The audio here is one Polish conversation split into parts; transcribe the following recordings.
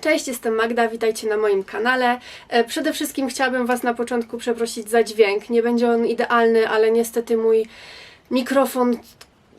Cześć, jestem Magda, witajcie na moim kanale. E, Przede wszystkim chciałabym Was na początku przeprosić za dźwięk. Nie będzie on idealny, ale niestety mój mikrofon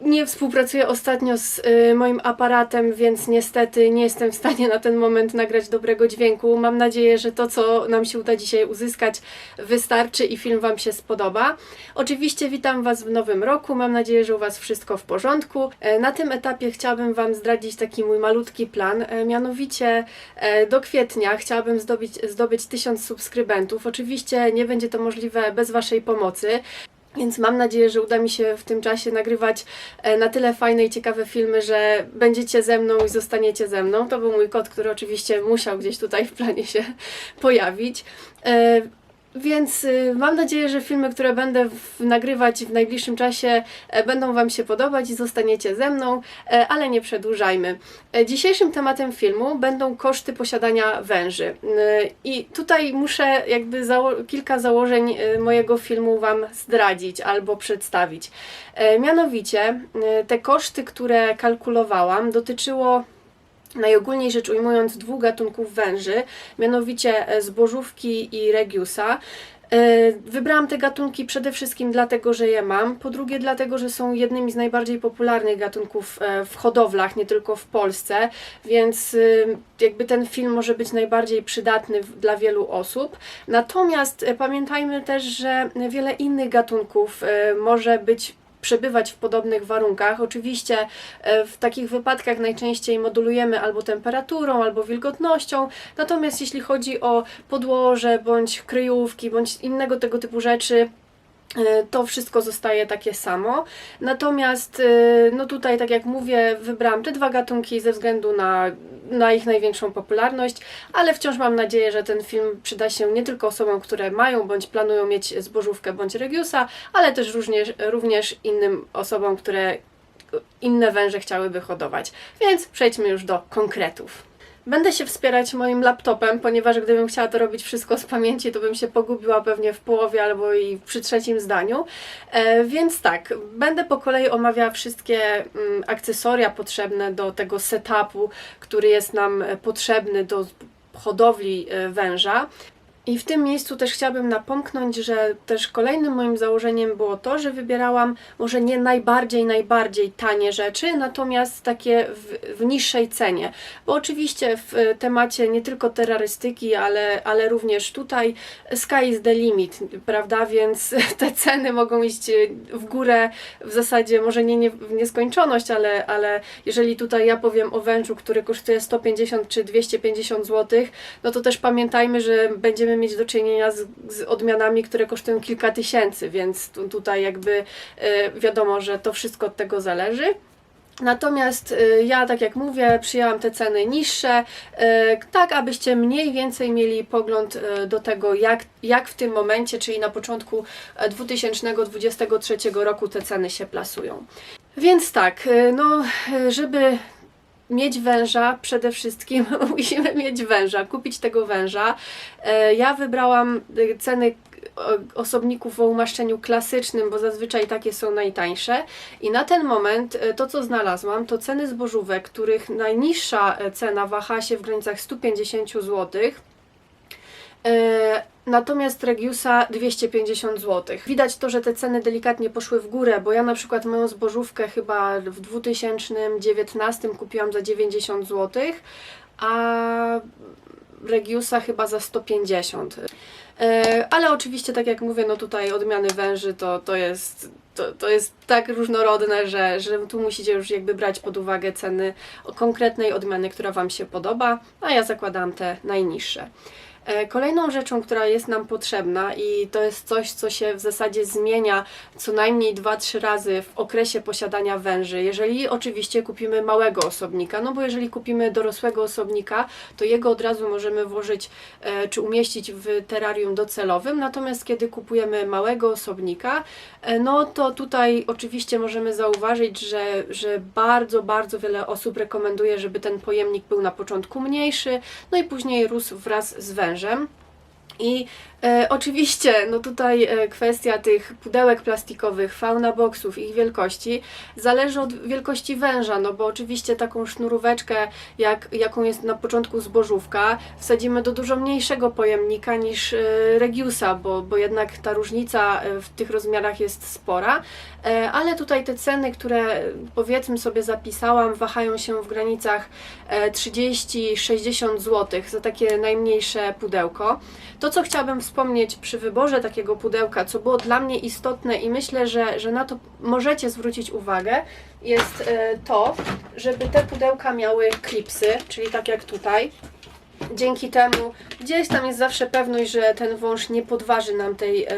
nie współpracuje ostatnio z y, moim aparatem, więc niestety nie jestem w stanie na ten moment nagrać dobrego dźwięku. Mam nadzieję, że to, co nam się uda dzisiaj uzyskać, wystarczy i film Wam się spodoba. Oczywiście witam Was w nowym roku. Mam nadzieję, że u Was wszystko w porządku. E, Na tym etapie chciałabym Wam zdradzić taki mój malutki plan. E, Mianowicie e, do kwietnia chciałabym zdobyć, zdobyć 1000 subskrybentów. Oczywiście nie będzie to możliwe bez Waszej pomocy. Więc mam nadzieję, że uda mi się w tym czasie nagrywać e, na tyle fajne i ciekawe filmy, że będziecie ze mną i zostaniecie ze mną. To był mój kot, który oczywiście musiał gdzieś tutaj w planie się pojawić. Więc y, mam nadzieję, że filmy, które będę nagrywać w najbliższym czasie, e, będą Wam się podobać i zostaniecie ze mną, e, ale nie przedłużajmy. E, Dzisiejszym tematem filmu będą koszty posiadania węży. I tutaj muszę jakby zało- kilka założeń mojego filmu Wam zdradzić albo przedstawić. Mianowicie te koszty, które kalkulowałam, dotyczyło najogólniej rzecz ujmując dwóch gatunków węży, mianowicie e, zbożówki i regiusa. E, Wybrałam te gatunki przede wszystkim dlatego, że je mam, po drugie dlatego, że są jednymi z najbardziej popularnych gatunków e, w hodowlach, nie tylko w Polsce, więc y, jakby ten film może być najbardziej przydatny dla wielu osób. Natomiast pamiętajmy też, że wiele innych gatunków może być przebywać w podobnych warunkach. Oczywiście e, w takich wypadkach najczęściej modulujemy albo temperaturą, albo wilgotnością. Natomiast jeśli chodzi o podłoże, bądź kryjówki, bądź innego tego typu rzeczy, e, to wszystko zostaje takie samo. Natomiast e, no tutaj, tak jak mówię, wybrałam te dwa gatunki ze względu na, na ich największą popularność, ale wciąż mam nadzieję, że ten film przyda się nie tylko osobom, które mają bądź planują mieć zbożówkę bądź regiusa, ale też również, również innym osobom, które inne węże chciałyby hodować. Więc przejdźmy już do konkretów. Będę się wspierać moim laptopem, ponieważ gdybym chciała to robić wszystko z pamięci, to bym się pogubiła pewnie w połowie albo i przy trzecim zdaniu. E, więc tak, będę po kolei omawiała wszystkie mm, akcesoria potrzebne do tego setupu, który jest nam potrzebny do hodowli e, węża. I w tym miejscu też chciałabym napomknąć, że też kolejnym moim założeniem było to, że wybierałam może nie najbardziej, najbardziej tanie rzeczy, natomiast takie w, w niższej cenie. Bo oczywiście w temacie nie tylko terrorystyki, ale, ale również tutaj sky is the limit, prawda? Więc te ceny mogą iść w górę w zasadzie może nie, nie w nieskończoność, ale, ale jeżeli tutaj ja powiem o wężu, który kosztuje 150 czy 250 zł, no to też pamiętajmy, że będziemy mieć do czynienia z, z odmianami, które kosztują kilka tysięcy, więc tu, tutaj jakby e, wiadomo, że to wszystko od tego zależy. Natomiast y, ja, tak jak mówię, przyjęłam te ceny niższe, y, tak abyście mniej więcej mieli pogląd y, do tego, jak, jak w tym momencie, czyli na początku e, 2023 roku te ceny się plasują. Więc tak, y, no, y, żeby mieć węża, przede wszystkim musimy mieć węża, kupić tego węża. E, Ja wybrałam y, ceny o- osobników o umaszczeniu klasycznym, bo zazwyczaj takie są najtańsze. I na ten moment e, to, co znalazłam, to ceny zbożówek, których najniższa e, cena waha się w granicach 150 zł. E, Natomiast Regiusa 250 zł. Widać to, że te ceny delikatnie poszły w górę, bo ja na przykład moją zbożówkę chyba w 2019 kupiłam za 90 zł, a Regiusa chyba za 150. E, Ale oczywiście, tak jak mówię, no tutaj odmiany węży to, to jest. To, to jest tak różnorodne, że, że tu musicie już jakby brać pod uwagę ceny konkretnej odmiany, która Wam się podoba, a ja zakładam te najniższe. E, Kolejną rzeczą, która jest nam potrzebna i to jest coś, co się w zasadzie zmienia co najmniej 2-3 razy w okresie posiadania węży, jeżeli oczywiście kupimy małego osobnika, no bo jeżeli kupimy dorosłego osobnika, to jego od razu możemy włożyć e, czy umieścić w terrarium docelowym, natomiast kiedy kupujemy małego osobnika, e, no to tutaj oczywiście możemy zauważyć, że, że bardzo, bardzo wiele osób rekomenduje, żeby ten pojemnik był na początku mniejszy, no i później rósł wraz z wężem. I e, oczywiście, no tutaj e, kwestia tych pudełek plastikowych, fauna boxów, ich wielkości, zależy od wielkości węża, no bo oczywiście taką sznuróweczkę, jak, jaką jest na początku zbożówka, wsadzimy do dużo mniejszego pojemnika niż e, Regiusa, bo, bo jednak ta różnica e, w tych rozmiarach jest spora, E, ale tutaj te ceny, które powiedzmy sobie zapisałam, wahają się w granicach e, 30-60 zł za takie najmniejsze pudełko. To, co chciałabym wspomnieć przy wyborze takiego pudełka, co było dla mnie istotne i myślę, że, że na to możecie zwrócić uwagę, jest e, to, żeby te pudełka miały klipsy, czyli tak jak tutaj. Dzięki temu gdzieś tam jest zawsze pewność, że ten wąż nie podważy nam tej, e,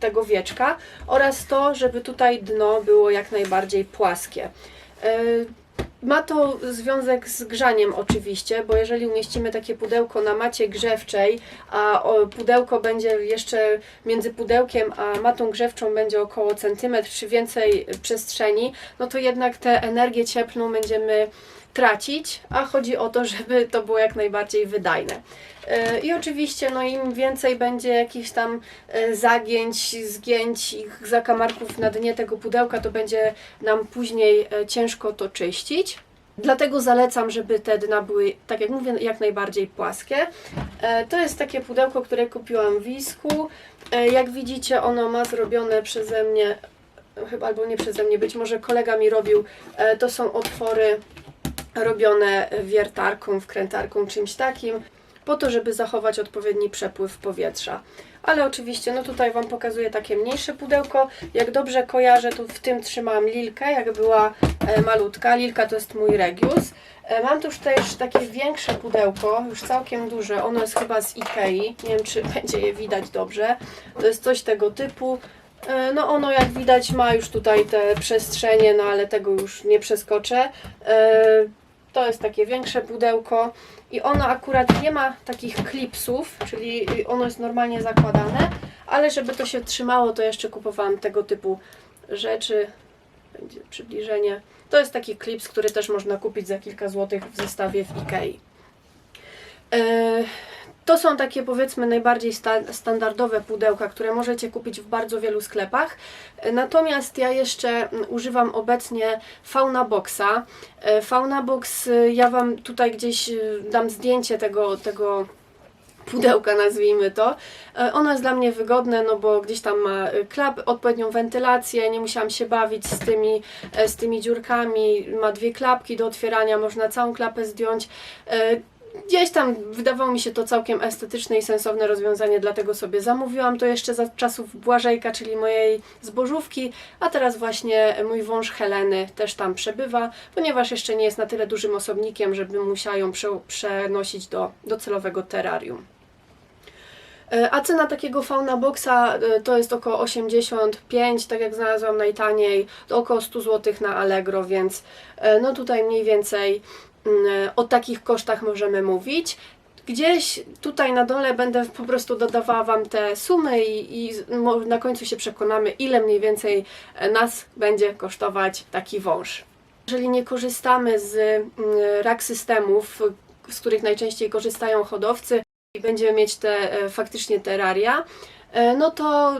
tego wieczka oraz to, żeby tutaj dno było jak najbardziej płaskie. Ma to związek z grzaniem oczywiście, bo jeżeli umieścimy takie pudełko na macie grzewczej, a pudełko będzie jeszcze między pudełkiem a matą grzewczą będzie około centymetr czy więcej przestrzeni, no to jednak tę energię cieplną będziemy tracić, a chodzi o to, żeby to było jak najbardziej wydajne. I oczywiście, no im więcej będzie jakichś tam e, zagięć, zgięć i zakamarków na dnie tego pudełka, to będzie nam później e, ciężko to czyścić. Dlatego zalecam, żeby te dna były, tak jak mówię, jak najbardziej płaskie. E, To jest takie pudełko, które kupiłam w Wisku. Jak widzicie, ono ma zrobione przeze mnie, chyba albo nie przeze mnie, być może kolega mi robił. To są otwory robione wiertarką, wkrętarką, czymś takim, po to, żeby zachować odpowiedni przepływ powietrza. Ale oczywiście, no tutaj Wam pokazuję takie mniejsze pudełko. Jak dobrze kojarzę, to w tym trzymałam Lilkę, jak była e, malutka. Lilka to jest mój Regius. E, Mam tu też takie większe pudełko, już całkiem duże. Ono jest chyba z Ikei. Nie wiem, czy będzie je widać dobrze. To jest coś tego typu. E, No ono jak widać ma już tutaj te przestrzenie, no ale tego już nie przeskoczę. To jest takie większe pudełko i ono akurat nie ma takich klipsów, czyli ono jest normalnie zakładane, ale żeby to się trzymało, to jeszcze kupowałam tego typu rzeczy. Będzie przybliżenie. To jest taki klips, który też można kupić za kilka złotych w zestawie w Ikei. E, To są takie powiedzmy najbardziej sta- standardowe pudełka, które możecie kupić w bardzo wielu sklepach. E, Natomiast ja jeszcze mm, używam obecnie Fauna Boxa. E, Fauna Box, y, ja Wam tutaj gdzieś y, dam zdjęcie tego, tego pudełka, nazwijmy to. E, Ono jest dla mnie wygodne, no bo gdzieś tam ma klap, odpowiednią wentylację, nie musiałam się bawić z tymi, e, z tymi dziurkami. Ma dwie klapki do otwierania, można całą klapę zdjąć. Gdzieś tam wydawało mi się to całkiem estetyczne i sensowne rozwiązanie, dlatego sobie zamówiłam to jeszcze za czasów Błażejka, czyli mojej zbożówki, a teraz właśnie mój wąż Heleny też tam przebywa, ponieważ jeszcze nie jest na tyle dużym osobnikiem, żeby musiała ją prze, przenosić do docelowego terrarium. E, A cena takiego fauna boxa e, to jest około 85, tak jak znalazłam najtaniej, to około 100 zł na Allegro, więc e, no tutaj mniej więcej o takich kosztach możemy mówić. Gdzieś tutaj na dole będę po prostu dodawała Wam te sumy i, i na końcu się przekonamy, ile mniej więcej e, nas będzie kosztować taki wąż. Jeżeli nie korzystamy z mm, rak systemów, z których najczęściej korzystają hodowcy, i będziemy mieć te e, faktycznie terraria, e, no to,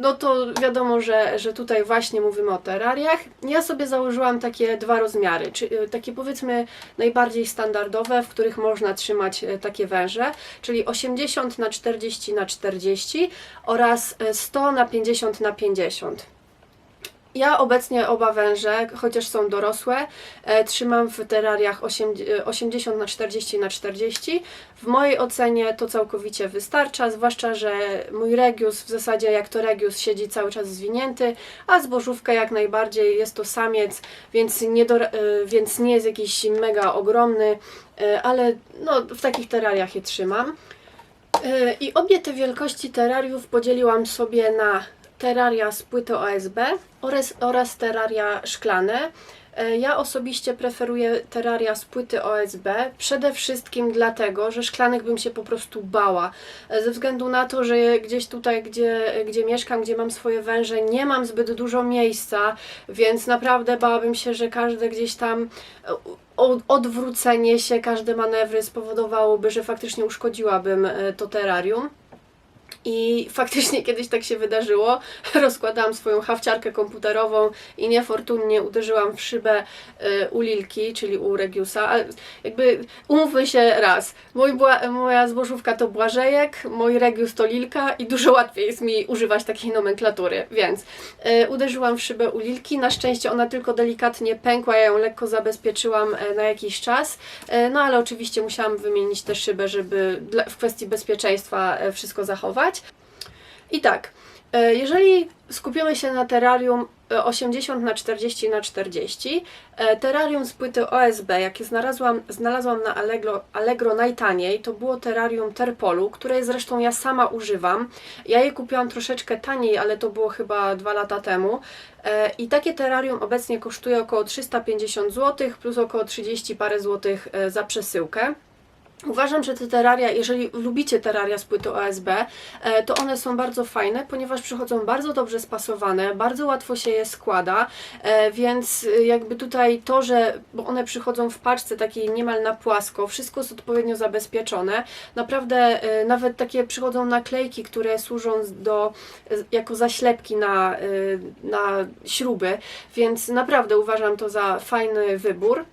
no to wiadomo, że, że tutaj właśnie mówimy o terrariach. Ja sobie założyłam takie dwa rozmiary, czy, e, takie powiedzmy najbardziej standardowe, w których można trzymać e, takie węże, czyli 80 na 40 na 40 oraz e, 100 na 50 na 50. Ja obecnie oba węże, chociaż są dorosłe, e, trzymam w terrariach osiem- e, 80 na 40 na 40. W mojej ocenie to całkowicie wystarcza, zwłaszcza, że mój regius w zasadzie jak to regius siedzi cały czas zwinięty, a zbożówka jak najbardziej jest to samiec, więc nie, do, e, więc nie jest jakiś mega ogromny, e, ale no, w takich terrariach je trzymam. E, I obie te wielkości terrariów podzieliłam sobie na terraria z płyty OSB oraz, oraz terraria szklane. E, Ja osobiście preferuję terraria z płyty OSB, przede wszystkim dlatego, że szklanych bym się po prostu bała. E, Ze względu na to, że gdzieś tutaj, gdzie, gdzie mieszkam, gdzie mam swoje węże, nie mam zbyt dużo miejsca, więc naprawdę bałabym się, że każde gdzieś tam e, odwrócenie się, każde manewry spowodowałoby, że faktycznie uszkodziłabym to terrarium. I faktycznie kiedyś tak się wydarzyło. Rozkładałam swoją hawciarkę komputerową i niefortunnie uderzyłam w szybę y, u Lilki, czyli u Regiusa. Ale jakby umówmy się raz. Mój moja zbożówka to Błażejek, mój Regius to Lilka i dużo łatwiej jest mi używać takiej nomenklatury. Więc y, uderzyłam w szybę u Lilki. Na szczęście ona tylko delikatnie pękła, ja ją lekko zabezpieczyłam e, na jakiś czas. E, No ale oczywiście musiałam wymienić tę szybę, żeby w kwestii bezpieczeństwa e, wszystko zachować. I tak, e, jeżeli skupimy się na terrarium e, 80 na 40 na 40, e, terrarium z płyty OSB, jakie znalazłam, znalazłam na Allegro, Allegro najtaniej, to było terrarium Terpolu, które zresztą ja sama używam. Ja je kupiłam troszeczkę taniej, ale to było chyba dwa lata temu. E, I takie terrarium obecnie kosztuje około 350 zł plus około 30 parę złotych e, za przesyłkę. Uważam, że te terraria, jeżeli lubicie terraria z płyty OSB, e, to one są bardzo fajne, ponieważ przychodzą bardzo dobrze spasowane, bardzo łatwo się je składa, e, więc y, jakby tutaj to, że bo one przychodzą w paczce takiej niemal na płasko, wszystko jest odpowiednio zabezpieczone. Naprawdę e, nawet takie przychodzą naklejki, które służą do, e, jako zaślepki na, e, na śruby, więc naprawdę uważam to za fajny wybór.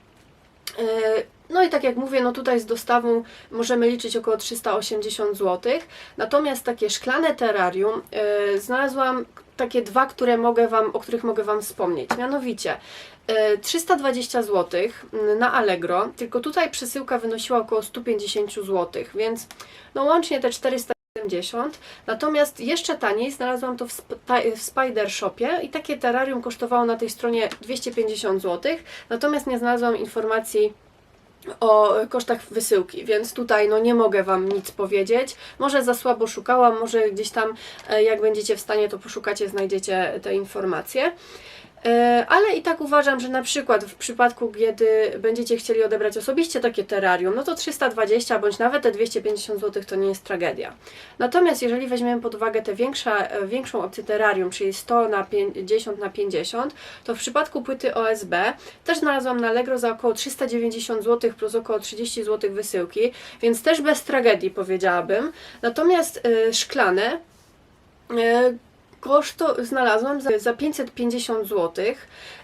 E, No i tak jak mówię, no tutaj z dostawą możemy liczyć około 380 zł. Natomiast takie szklane terrarium e, znalazłam takie dwa, które mogę wam, o których mogę Wam wspomnieć. Mianowicie e, 320 zł na Allegro, tylko tutaj przesyłka wynosiła około 150 zł, więc no łącznie te 470. Natomiast jeszcze taniej znalazłam to w, w Spider Shopie i takie terrarium kosztowało na tej stronie 250 zł. Natomiast nie znalazłam informacji o kosztach wysyłki, więc tutaj no nie mogę Wam nic powiedzieć. Może za słabo szukałam, może gdzieś tam e, jak będziecie w stanie to poszukacie, znajdziecie te informacje. E, Ale i tak uważam, że na przykład w przypadku, kiedy będziecie chcieli odebrać osobiście takie terrarium, no to 320 bądź nawet te 250 zł to nie jest tragedia. Natomiast jeżeli weźmiemy pod uwagę tę e, większą opcję terrarium, czyli 100 na 50 na 50, to w przypadku płyty OSB też znalazłam na Allegro za około 390 zł plus około 30 zł wysyłki, więc też bez tragedii powiedziałabym. Natomiast e, szklane Koszto znalazłam za, za 550 zł.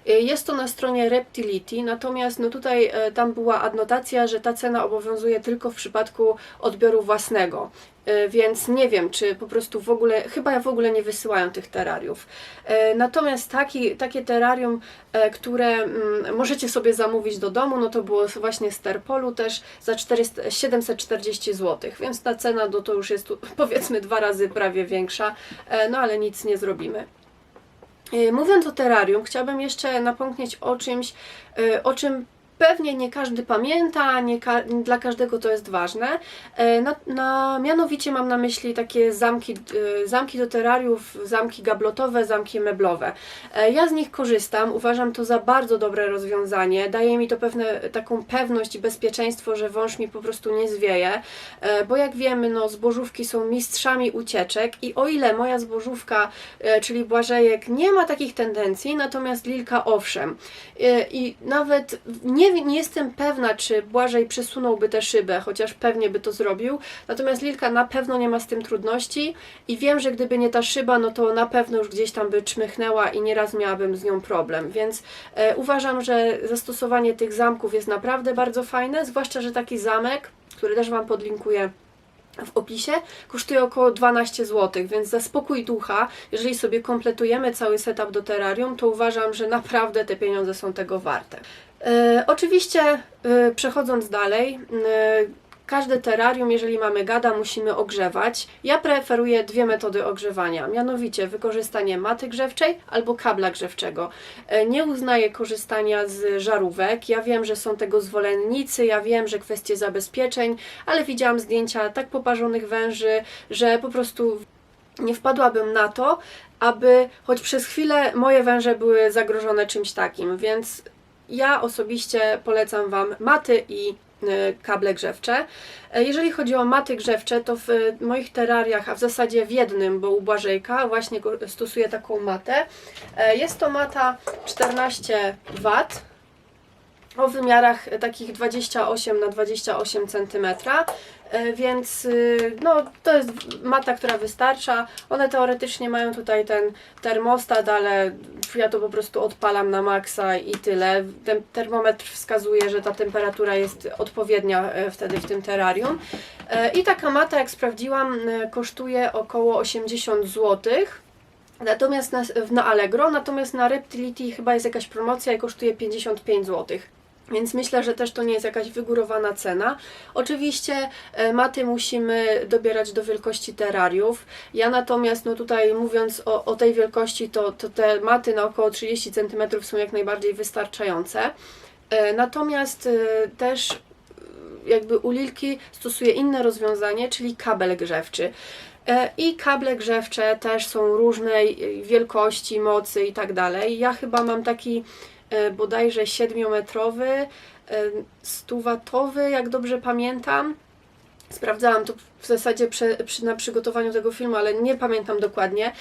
Jest to na stronie Reptility, natomiast no tutaj e, tam była adnotacja, że ta cena obowiązuje tylko w przypadku odbioru własnego. E, Więc nie wiem, czy po prostu w ogóle, chyba w ogóle nie wysyłają tych terrariów. E, Natomiast taki, takie terrarium, e, które mm, możecie sobie zamówić do domu, no to było właśnie z Terpolu też za 400, 740 zł, więc ta cena no to już jest powiedzmy dwa razy prawie większa, no ale nic nie zrobimy. Mówiąc o terrarium, chciałabym jeszcze napomnieć o czymś, o czym pewnie nie każdy pamięta, nie ka- dla każdego to jest ważne. E, Na, na, mianowicie mam na myśli takie zamki, e, zamki do terrariów, zamki gablotowe, zamki meblowe. E, Ja z nich korzystam, uważam to za bardzo dobre rozwiązanie. Daje mi to pewne, taką pewność i bezpieczeństwo, że wąż mi po prostu nie zwieje, bo jak wiemy, no, zbożówki są mistrzami ucieczek i o ile moja zbożówka, czyli Błażejek, nie ma takich tendencji, natomiast Lilka owszem. I nawet nie, nie jestem pewna, czy Błażej przesunąłby tę szybę, chociaż pewnie by to zrobił. Natomiast Lilka na pewno nie ma z tym trudności i wiem, że gdyby nie ta szyba, no to na pewno już gdzieś tam by czmychnęła i nieraz miałabym z nią problem. Więc e, uważam, że zastosowanie tych zamków jest naprawdę bardzo fajne, zwłaszcza, że taki zamek, który też Wam podlinkuję w opisie, kosztuje około 12 zł, więc za spokój ducha, jeżeli sobie kompletujemy cały setup do terrarium, to uważam, że naprawdę te pieniądze są tego warte. E, oczywiście, e, przechodząc dalej, e, każde terrarium, jeżeli mamy gada, musimy ogrzewać. Ja preferuję dwie metody ogrzewania, mianowicie wykorzystanie maty grzewczej albo kabla grzewczego. Nie uznaję korzystania z żarówek. Ja wiem, że są tego zwolennicy, ja wiem, że kwestie zabezpieczeń, ale widziałam zdjęcia tak poparzonych węży, że po prostu nie wpadłabym na to, aby choć przez chwilę moje węże były zagrożone czymś takim, więc ja osobiście polecam Wam maty i y, kable grzewcze. E, Jeżeli chodzi o maty grzewcze, to w y, moich terrariach, a w zasadzie w jednym, bo u Błażejka właśnie stosuję taką matę. E, Jest to mata 14 W. o wymiarach takich 28 na 28 cm, więc y, no, to jest mata, która wystarcza. One teoretycznie mają tutaj ten termostat, ale ja to po prostu odpalam na maksa i tyle. Ten termometr wskazuje, że ta temperatura jest odpowiednia e, wtedy w tym terrarium. E, I taka mata, jak sprawdziłam, e, kosztuje około 80 złotych. Natomiast na, na Allegro, natomiast na Reptility chyba jest jakaś promocja i kosztuje 55 zł. Więc myślę, że też to nie jest jakaś wygórowana cena. Oczywiście e, maty musimy dobierać do wielkości terrariów. Ja natomiast, no tutaj mówiąc o, o tej wielkości, to, to te maty na około 30 cm są jak najbardziej wystarczające. E, Natomiast e, też jakby u Lilki stosuję inne rozwiązanie, czyli kabel grzewczy. I kable grzewcze też są różnej wielkości, mocy i tak dalej. Ja chyba mam taki bodajże 7-metrowy, e, 100-watowy, jak dobrze pamiętam. Sprawdzałam to w zasadzie przy, przy, na przygotowaniu tego filmu, ale nie pamiętam dokładnie.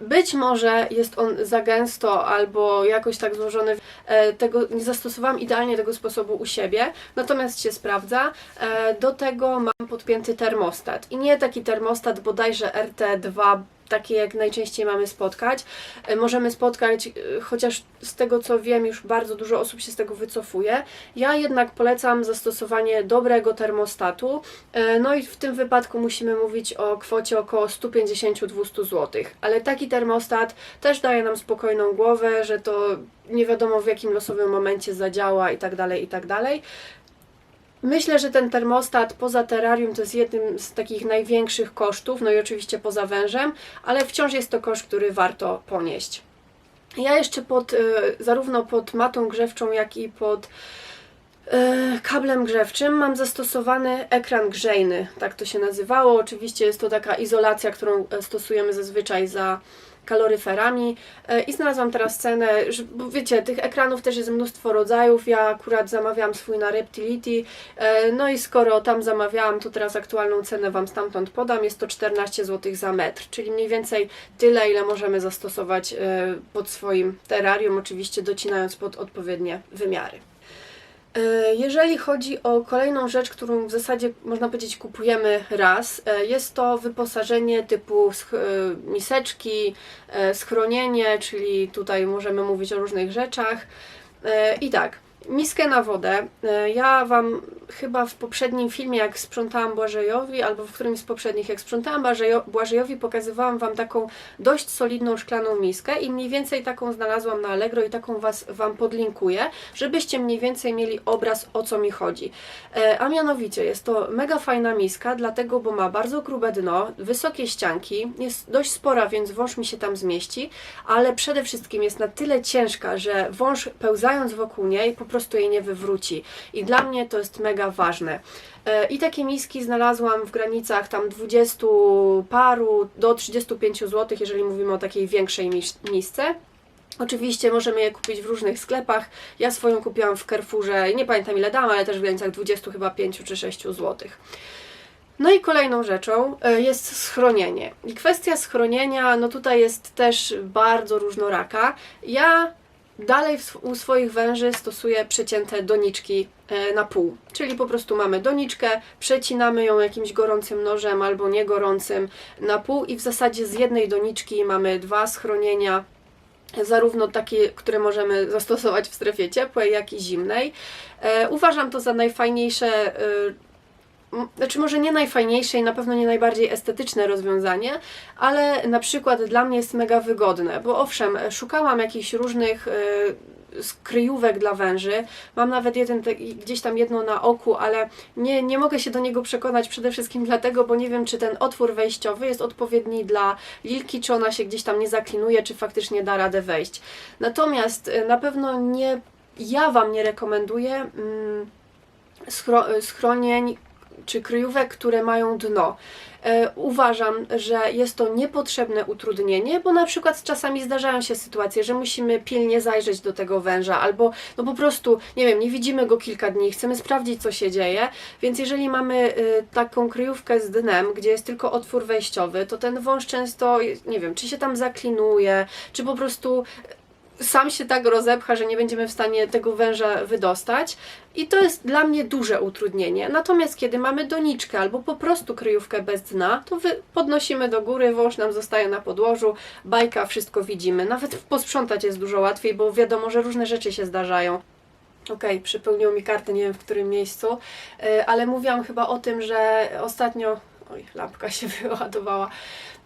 Być może jest on za gęsto albo jakoś tak złożony. E, tego, nie zastosowałam idealnie tego sposobu u siebie, natomiast się sprawdza. E, do tego mam podpięty termostat. I nie taki termostat bodajże RT2 takie jak najczęściej mamy spotkać. E, Możemy spotkać, e, chociaż z tego co wiem, już bardzo dużo osób się z tego wycofuje. Ja jednak polecam zastosowanie dobrego termostatu. E, No i w tym wypadku musimy mówić o kwocie około 150-200 zł. Ale taki termostat też daje nam spokojną głowę, że to nie wiadomo w jakim losowym momencie zadziała i tak dalej, i tak dalej. Myślę, że ten termostat poza terrarium to jest jednym z takich największych kosztów, no i oczywiście poza wężem, ale wciąż jest to koszt, który warto ponieść. Ja jeszcze pod, y, zarówno pod matą grzewczą, jak i pod y, kablem grzewczym mam zastosowany ekran grzejny, tak to się nazywało. Oczywiście jest to taka izolacja, którą e, stosujemy zazwyczaj za kaloryferami. E, i znalazłam teraz cenę, bo wiecie, tych ekranów też jest mnóstwo rodzajów, ja akurat zamawiałam swój na Reptility, e, no i skoro tam zamawiałam, to teraz aktualną cenę Wam stamtąd podam, jest to 14 zł za metr, czyli mniej więcej tyle, ile możemy zastosować e, pod swoim terrarium, oczywiście docinając pod odpowiednie wymiary. E, Jeżeli chodzi o kolejną rzecz, którą w zasadzie można powiedzieć kupujemy raz, e, jest to wyposażenie typu e, miseczki, schronienie, czyli tutaj możemy mówić o różnych rzeczach. I tak, miskę na wodę. E, Ja Wam chyba w poprzednim filmie, jak sprzątałam Błażejowi, albo w którymś z poprzednich, jak sprzątałam Błażejo- Błażejowi, pokazywałam Wam taką dość solidną szklaną miskę i mniej więcej taką znalazłam na Allegro i taką was, Wam podlinkuję, żebyście mniej więcej mieli obraz o co mi chodzi. E, A mianowicie jest to mega fajna miska, dlatego, bo ma bardzo grube dno, wysokie ścianki, jest dość spora, więc wąż mi się tam zmieści, ale przede wszystkim jest na tyle ciężka, że wąż pełzając wokół niej po prostu jej nie wywróci. I dla mnie to jest mega ważne. E, I takie miski znalazłam w granicach tam 20 paru do 35 zł, jeżeli mówimy o takiej większej mis- misce. Oczywiście możemy je kupić w różnych sklepach. Ja swoją kupiłam w Carrefourze, nie pamiętam ile dałam, ale też w granicach 20 chyba 5 czy 6 zł. No i kolejną rzeczą e, jest schronienie. I kwestia schronienia, no tutaj jest też bardzo różnoraka. Ja dalej u swoich węży stosuję przecięte doniczki e, na pół. Czyli po prostu mamy doniczkę, przecinamy ją jakimś gorącym nożem albo niegorącym na pół i w zasadzie z jednej doniczki mamy dwa schronienia, zarówno takie, które możemy zastosować w strefie ciepłej, jak i zimnej. E, uważam to za najfajniejsze, e, znaczy może nie najfajniejsze i na pewno nie najbardziej estetyczne rozwiązanie, ale na przykład dla mnie jest mega wygodne, bo owszem, e, szukałam jakichś różnych e, skryjówek dla węży. Mam nawet jeden, gdzieś tam jedno na oku, ale nie, nie mogę się do niego przekonać przede wszystkim dlatego, bo nie wiem, czy ten otwór wejściowy jest odpowiedni dla lilki, czy ona się gdzieś tam nie zaklinuje, czy faktycznie da radę wejść. Natomiast e, na pewno nie, ja Wam nie rekomenduję mm, schro, schronień czy kryjówek, które mają dno. E, uważam, że jest to niepotrzebne utrudnienie, bo na przykład czasami zdarzają się sytuacje, że musimy pilnie zajrzeć do tego węża, albo no po prostu, nie wiem, nie widzimy go kilka dni, chcemy sprawdzić, co się dzieje, więc jeżeli mamy y, taką kryjówkę z dnem, gdzie jest tylko otwór wejściowy, to ten wąż często, nie wiem, czy się tam zaklinuje, czy po prostu sam się tak rozepcha, że nie będziemy w stanie tego węża wydostać. I to jest dla mnie duże utrudnienie. Natomiast kiedy mamy doniczkę albo po prostu kryjówkę bez dna, to podnosimy do góry, wąż nam zostaje na podłożu, bajka, wszystko widzimy. Nawet posprzątać jest dużo łatwiej, bo wiadomo, że różne rzeczy się zdarzają. Okej, przypełniło mi kartę, nie wiem w którym miejscu, yy, ale mówiłam chyba o tym, że ostatnio. Oj, lampka się wyładowała.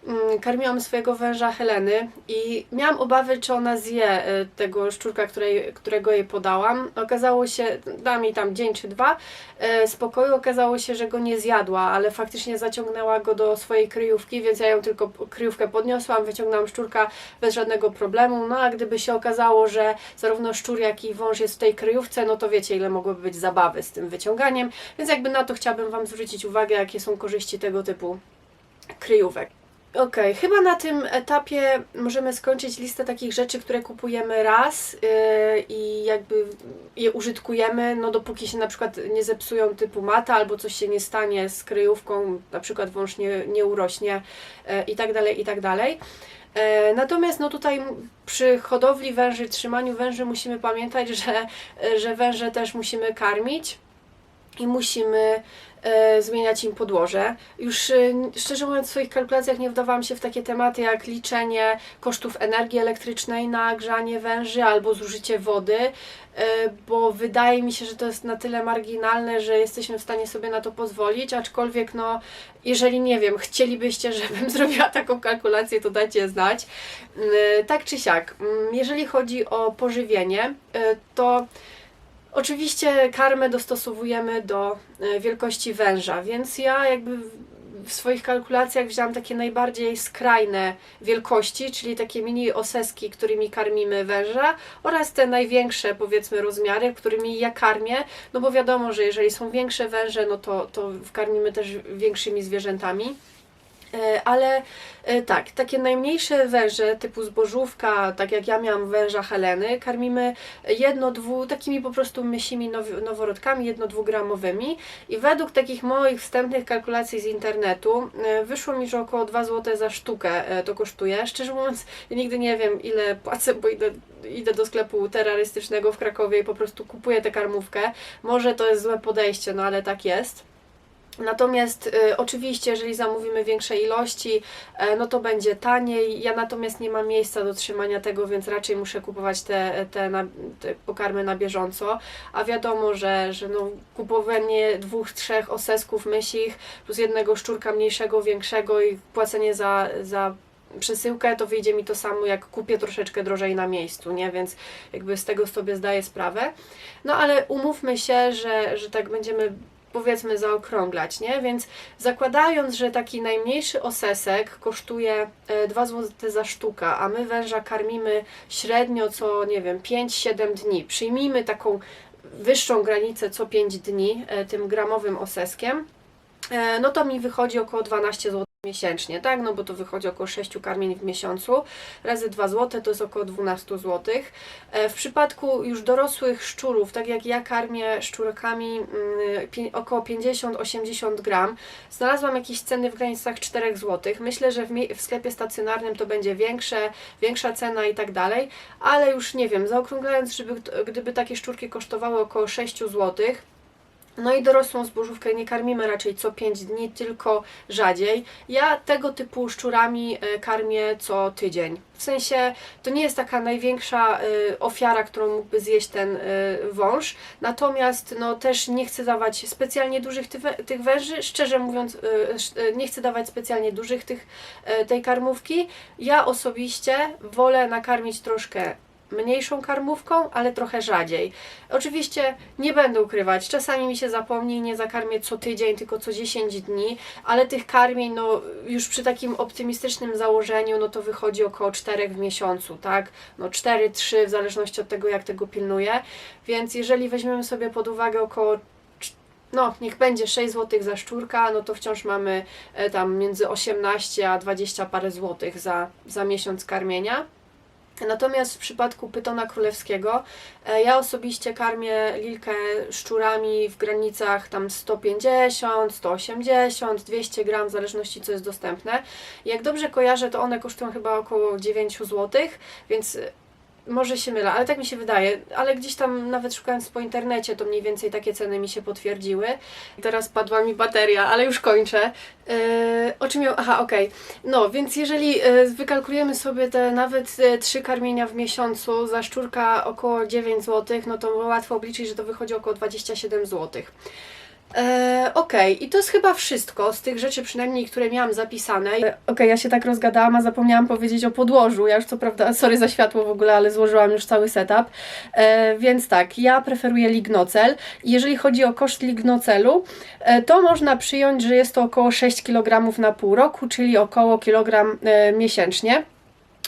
Mm, Karmiłam swojego węża Heleny i miałam obawy, czy ona zje y, tego szczurka, której, którego jej podałam. Okazało się, dałam jej tam dzień czy dwa y, spokoju, okazało się, że go nie zjadła, ale faktycznie zaciągnęła go do swojej kryjówki, więc ja ją tylko kryjówkę podniosłam, wyciągnęłam szczurka bez żadnego problemu. No a gdyby się okazało, że zarówno szczur, jak i wąż jest w tej kryjówce, no to wiecie, ile mogłoby być zabawy z tym wyciąganiem. Więc jakby na to chciałabym Wam zwrócić uwagę, jakie są korzyści tego typu kryjówek. Okej, chyba na tym etapie możemy skończyć listę takich rzeczy, które kupujemy raz yy, i jakby je użytkujemy, no dopóki się na przykład nie zepsują typu mata albo coś się nie stanie z kryjówką, na przykład wąż nie, nie urośnie yy, i tak dalej, i tak dalej. E, Natomiast no tutaj przy hodowli węży, trzymaniu węży musimy pamiętać, że, że węże też musimy karmić i musimy e, zmieniać im podłoże. Już e, szczerze mówiąc w swoich kalkulacjach nie wdawałam się w takie tematy jak liczenie kosztów energii elektrycznej na grzanie węży albo zużycie wody, e, bo wydaje mi się, że to jest na tyle marginalne, że jesteśmy w stanie sobie na to pozwolić, aczkolwiek no jeżeli nie wiem, chcielibyście, żebym zrobiła taką kalkulację, to dajcie znać. Tak czy siak, jeżeli chodzi o pożywienie, to Oczywiście karmę dostosowujemy do e, wielkości węża, więc ja jakby w- swoich kalkulacjach wzięłam takie najbardziej skrajne wielkości, czyli takie mini oseski, którymi karmimy węża oraz te największe powiedzmy rozmiary, którymi ja karmię, no bo wiadomo, że jeżeli są większe węże, no to, to karmimy też większymi zwierzętami. E, Ale e, tak, takie najmniejsze węże typu zbożówka, tak jak ja miałam węża Heleny, karmimy jedno, dwu, takimi po prostu mysimi now- noworodkami, jedno, dwugramowymi i według takich moich wstępnych kalkulacji z internetu e, wyszło mi, że około 2 zł za sztukę to kosztuje. Szczerze mówiąc, nigdy nie wiem ile płacę, bo idę, idę do sklepu terrorystycznego w Krakowie i po prostu kupuję tę karmówkę. Może to jest złe podejście, no ale tak jest. Natomiast y, oczywiście, jeżeli zamówimy większe ilości, e, no to będzie taniej. Ja natomiast nie mam miejsca do trzymania tego, więc raczej muszę kupować te, te, na, te pokarmy na bieżąco. A wiadomo, że, że no, kupowanie dwóch, trzech osesków mysich plus jednego szczurka mniejszego, większego i płacenie za, za przesyłkę, to wyjdzie mi to samo, jak kupię troszeczkę drożej na miejscu, nie? Więc jakby z tego sobie zdaję sprawę. No ale umówmy się, że, że tak będziemy powiedzmy zaokrąglać, nie? Więc zakładając, że taki najmniejszy osesek kosztuje e, 2 zł za sztuka, a my węża karmimy średnio co, nie wiem, 5-7 dni. Przyjmijmy taką wyższą granicę co 5 dni e, tym gramowym oseskiem, e, no to mi wychodzi około 12 zł miesięcznie, tak? No bo to wychodzi około 6 karmień w miesiącu, razy 2 zł to jest około 12 zł. E, W przypadku już dorosłych szczurów, tak jak ja karmię szczurkami mm, około 50-80 gram, znalazłam jakieś ceny w granicach 4 zł. Myślę, że w, sklepie stacjonarnym to będzie większe, większa cena i tak dalej, ale już nie wiem, zaokrąglając, żeby, gdyby takie szczurki kosztowały około 6 zł, no i dorosłą zbożówkę nie karmimy raczej co 5 dni, tylko rzadziej. Ja tego typu szczurami e, karmię co tydzień. W sensie to nie jest taka największa e, ofiara, którą mógłby zjeść ten e, wąż. Natomiast no, też nie chcę dawać specjalnie dużych ty, tych węży. Szczerze mówiąc, nie chcę dawać specjalnie dużych tych, tej karmówki. Ja osobiście wolę nakarmić troszkę mniejszą karmówką, ale trochę rzadziej. Oczywiście nie będę ukrywać, czasami mi się zapomni i nie zakarmię co tydzień, tylko co 10 dni, ale tych karmień, no już przy takim optymistycznym założeniu, no to wychodzi około 4 w miesiącu, tak? No 4-3 w zależności od tego, jak tego pilnuję. Więc jeżeli weźmiemy sobie pod uwagę około no, niech będzie 6 zł za szczurka, no to wciąż mamy e, tam między 18 a 20 parę złotych za, za miesiąc karmienia. Natomiast w przypadku pytona królewskiego, e, ja osobiście karmię lilkę szczurami w granicach tam 150, 180, 200 gram, w zależności co jest dostępne. Jak dobrze kojarzę, to one kosztują chyba około 9 zł, więc może się mylę, ale tak mi się wydaje. Ale gdzieś tam nawet szukając po internecie, to mniej więcej takie ceny mi się potwierdziły. Teraz padła mi bateria, ale już kończę. Yy, o czym miał? Aha, okej. No, więc jeżeli yy, wykalkulujemy sobie te nawet yy, trzy karmienia w miesiącu, za szczurka około 9 zł, no to łatwo obliczyć, że to wychodzi około 27 zł. E, Okej, i to jest chyba wszystko z tych rzeczy, przynajmniej które miałam zapisane. E, Okej, ja się tak rozgadałam, a zapomniałam powiedzieć o podłożu. Ja już co prawda, sorry za światło w ogóle, ale złożyłam już cały setup. E, więc tak, ja preferuję lignocel. Jeżeli chodzi o koszt lignocelu, e, to można przyjąć, że jest to około 6 kg na pół roku, czyli około kilogram e, miesięcznie.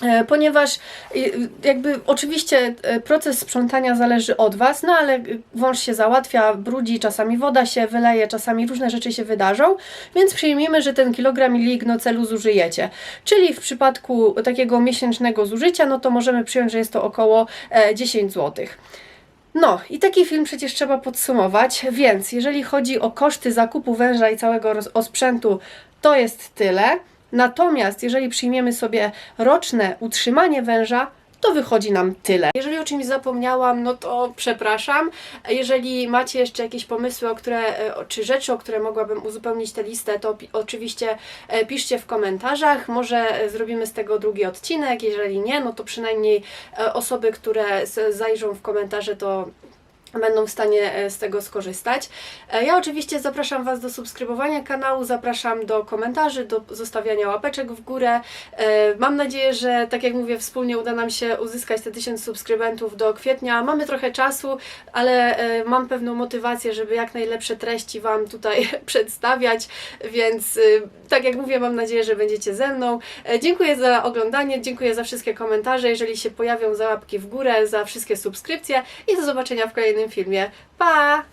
E, Ponieważ y, jakby oczywiście e, proces sprzątania zależy od Was, no ale wąż się załatwia, brudzi, czasami woda się wyleje, czasami różne rzeczy się wydarzą, więc przyjmijmy, że ten kilogram lignocelu zużyjecie. Czyli w przypadku takiego miesięcznego zużycia, no to możemy przyjąć, że jest to około e, 10 zł. No i taki film przecież trzeba podsumować, więc jeżeli chodzi o koszty zakupu węża i całego osprzętu, to jest tyle. Natomiast jeżeli przyjmiemy sobie roczne utrzymanie węża, to wychodzi nam tyle. Jeżeli o czymś zapomniałam, no to przepraszam. Jeżeli macie jeszcze jakieś pomysły, o które, e, czy rzeczy, o które mogłabym uzupełnić tę listę, to oczywiście e, piszcie w komentarzach. Może e, zrobimy z tego drugi odcinek. Jeżeli nie, no to przynajmniej osoby, które zajrzą w komentarze, to będą w stanie e, z tego skorzystać. E, Ja oczywiście zapraszam Was do subskrybowania kanału, zapraszam do komentarzy, do zostawiania łapeczek w górę. E, Mam nadzieję, że tak jak mówię, wspólnie uda nam się uzyskać te 1000 subskrybentów do kwietnia. Mamy trochę czasu, ale mam pewną motywację, żeby jak najlepsze treści Wam tutaj przedstawiać, więc tak jak mówię, mam nadzieję, że będziecie ze mną. Dziękuję za oglądanie, dziękuję za wszystkie komentarze, jeżeli się pojawią za łapki w górę, za wszystkie subskrypcje i do zobaczenia w kolejnym filmie. Pa!